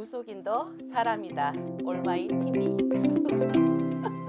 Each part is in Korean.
무속인도 사람이다. 올마이 TV.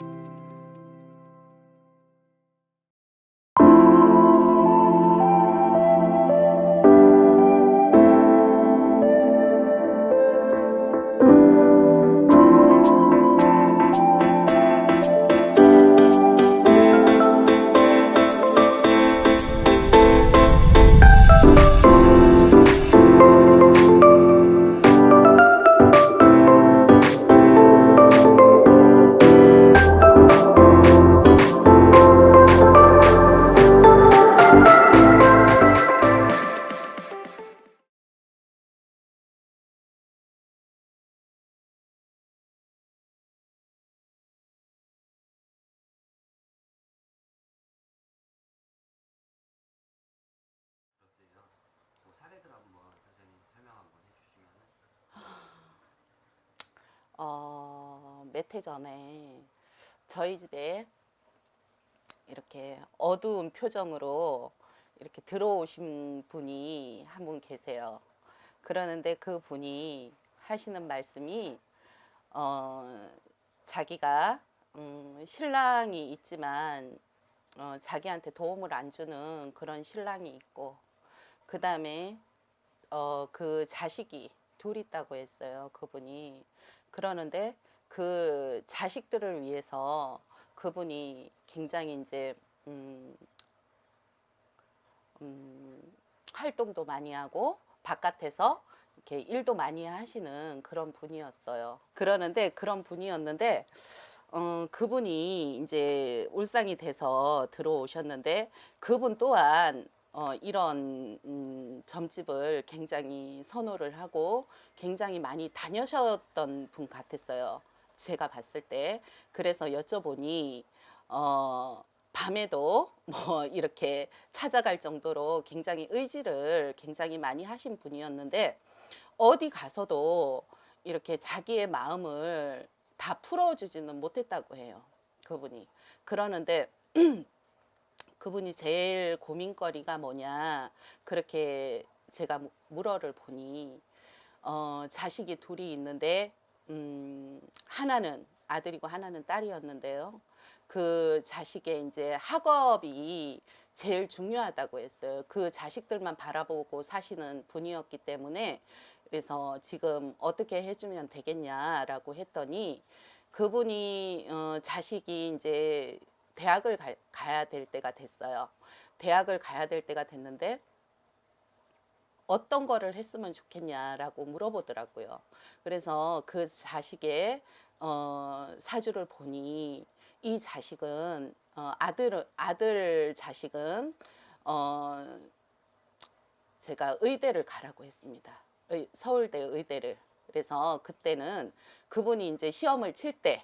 어, 몇 해 전에 저희 집에 이렇게 어두운 표정으로 이렇게 들어오신 분이 한 분 계세요. 그러는데 그 분이 하시는 말씀이 어, 자기가 음, 신랑이 있지만 어, 자기한테 도움을 안 주는 그런 신랑이 있고 그 다음에 어, 그 자식이 둘 있다고 했어요. 그분이 그러는데 그 자식들을 위해서 그분이 굉장히 이제 음, 음, 활동도 많이 하고 바깥에서 이렇게 일도 많이 하시는 그런 분이었어요. 그러는데 그런 분이었는데 어, 그분이 이제 울상이 돼서 들어오셨는데 그분 또한 어, 이런 음, 점집을 굉장히 선호를 하고 굉장히 많이 다녀셨던 분 같았어요. 제가 갔을 때 그래서 여쭤보니 어, 밤에도 뭐 이렇게 찾아갈 정도로 굉장히 의지를 굉장히 많이 하신 분이었는데 어디 가서도 이렇게 자기의 마음을 다 풀어주지는 못했다고 해요. 그분이. 그러는데 그분이 제일 고민거리가 뭐냐 그렇게 제가 무- 물어를 보니 어, 자식이 둘이 있는데 음, 하나는 아들이고 하나는 딸이었는데요. 그 자식의 이제 학업이 제일 중요하다고 했어요. 그 자식들만 바라보고 사시는 분이었기 때문에 그래서 지금 어떻게 해주면 되겠냐라고 했더니 그분이 어, 자식이 이제 대학을 가, 가야 될 때가 됐어요. 대학을 가야 될 때가 됐는데 어떤 거를 했으면 좋겠냐라고 물어보더라고요. 그래서 그 자식의 어, 사주를 보니 이 자식은 어, 아들 아들 자식은 어, 제가 의대를 가라고 했습니다. 의- 서울대 의대를. 그래서 그때는 그분이 이제 시험을 칠 때,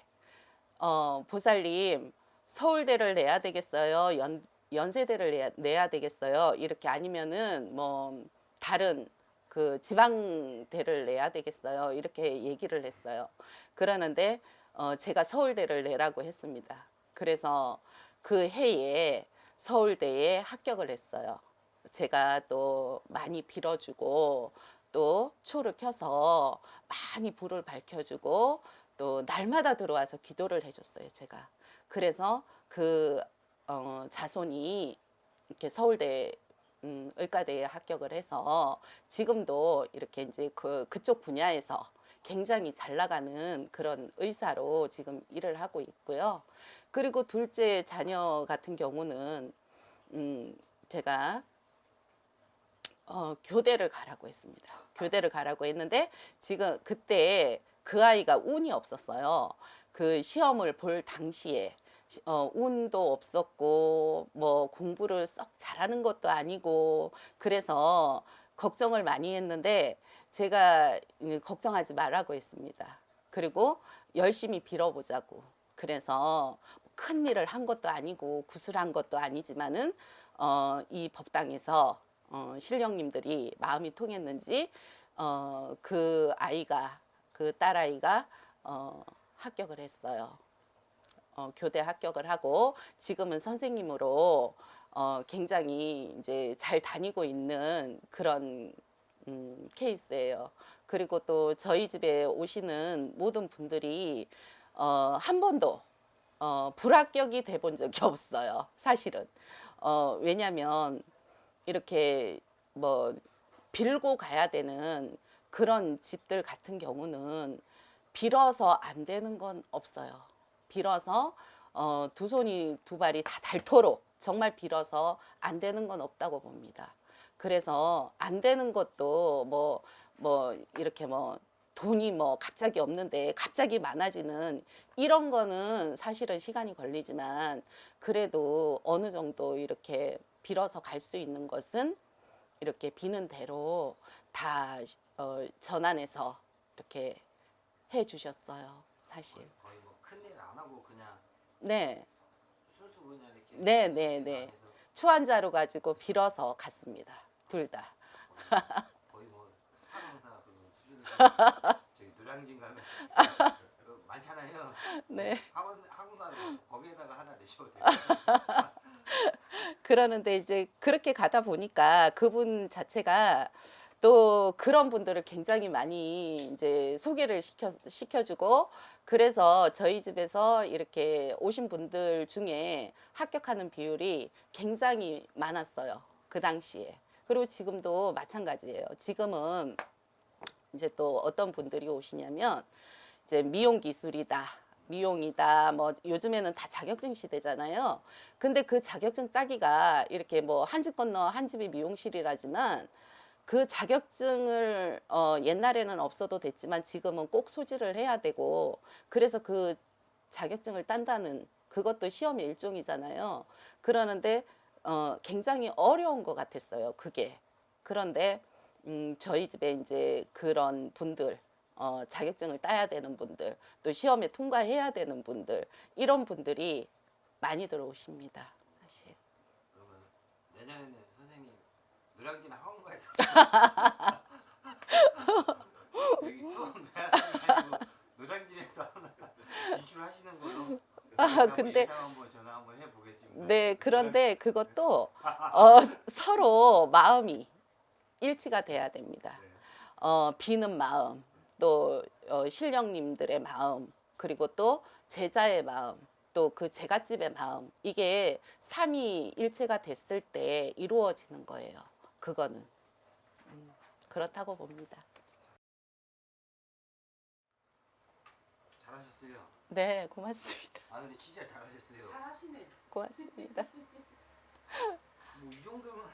어, 보살님, 서울대를 내야 되겠어요? 연, 연세대를 내야, 내야 되겠어요? 이렇게 아니면은 뭐 다른 그 지방대를 내야 되겠어요? 이렇게 얘기를 했어요. 그러는데 어, 제가 서울대를 내라고 했습니다. 그래서 그 해에 서울대에 합격을 했어요. 제가 또 많이 빌어주고 또 초를 켜서 많이 불을 밝혀주고 또 날마다 들어와서 기도를 해줬어요. 제가 그래서 그 어, 자손이 이렇게 서울대 음, 의과대에 합격을 해서 지금도 이렇게 이제 그 그쪽 분야에서 굉장히 잘 나가는 그런 의사로 지금 일을 하고 있고요. 그리고 둘째 자녀 같은 경우는 음, 제가 어, 교대를 가라고 했습니다. 교대를 가라고 했는데 지금 그때 그 아이가 운이 없었어요. 그 시험을 볼 당시에 시- 어, 운도 없었고 뭐 공부를 썩 잘하는 것도 아니고 그래서 걱정을 많이 했는데 제가 음, 걱정하지 말라고 했습니다. 그리고 열심히 빌어보자고. 그래서 큰 일을 한 것도 아니고 구슬한 것도 아니지만은 어, 이 법당에서 어, 신령님들이 마음이 통했는지 어, 그 아이가 그 딸아이가 어, 합격을 했어요. 어, 교대 합격을 하고 지금은 선생님으로 어, 굉장히 이제 잘 다니고 있는 그런 음, 케이스예요. 그리고 또 저희 집에 오시는 모든 분들이 어, 한 번도 어, 불합격이 돼 본 적이 없어요. 사실은. 어, 왜냐면 이렇게 뭐 빌고 가야 되는 그런 집들 같은 경우는 빌어서 안 되는 건 없어요. 빌어서 어, 두 손이 두 발이 다 닳도록 정말 빌어서 안 되는 건 없다고 봅니다. 그래서 안 되는 것도 뭐, 뭐, 이렇게 뭐, 돈이 뭐 갑자기 없는데 갑자기 많아지는 이런 거는 사실은 시간이 걸리지만 그래도 어느 정도 이렇게 빌어서 갈 수 있는 것은 이렇게 비는 대로 다 어, 전환해서 이렇게 해 주셨어요. 사실. 거의, 뭐 큰일 안 하고 그냥 네. 순수 그냥 이렇게 네, 네, 네. 안에서 초한자루 가지고 빌어서 갔습니다. 둘 다. 거의 뭐 스타 강사 그 수준에서 저기 노량진 가면 그 많잖아요. 네. 학원 학원 가면 거기에다가 하나 내셔도 돼요. 그러는데 이제 그렇게 가다 보니까 그분 자체가 또 그런 분들을 굉장히 많이 이제 소개를 시켜 시켜주고 그래서 저희 집에서 이렇게 오신 분들 중에 합격하는 비율이 굉장히 많았어요. 그 당시에. 그리고 지금도 마찬가지예요. 지금은 이제 또 어떤 분들이 오시냐면 이제 미용 기술이다. 미용이다. 뭐 요즘에는 다 자격증 시대잖아요. 근데 그 자격증 따기가 이렇게 뭐 한 집 건너 한 집이 미용실이라지만 그 자격증을 어 옛날에는 없어도 됐지만 지금은 꼭 소지를 해야 되고 그래서 그 자격증을 딴다는 그것도 시험의 일종이잖아요. 그러는데 어 굉장히 어려운 것 같았어요. 그게. 그런데 음 저희 집에 이제 그런 분들 어 자격증을 따야 되는 분들 또 시험에 통과해야 되는 분들 이런 분들이 많이 들어오십니다. 사실. 그러면 내년에는 노량진 학원가에서 여기 수원 아니고 노량진에서 하나 진출하시는 걸로 아, 근데- 예상 한번 전화 한번 해보겠습니다. 네, 그런데 그것도 어, 서로 마음이 일치가 돼야 됩니다. 네. 어, 비는 마음, 또 어, 신령님들의 마음, 그리고 또 제자의 마음, 또 그 제갓집의 마음, 이게 삼위 일체가 됐을 때 이루어지는 거예요. 그거는 음, 그렇다고 봅니다. 잘하셨어요. 네, 고맙습니다. 아 근데 진짜 잘하셨어요. 잘하시네. 고맙습니다. 뭐 이 정도면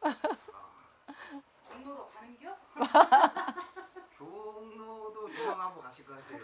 종로로 가는겨? 종로도 조망 한번 가실 것 같아요.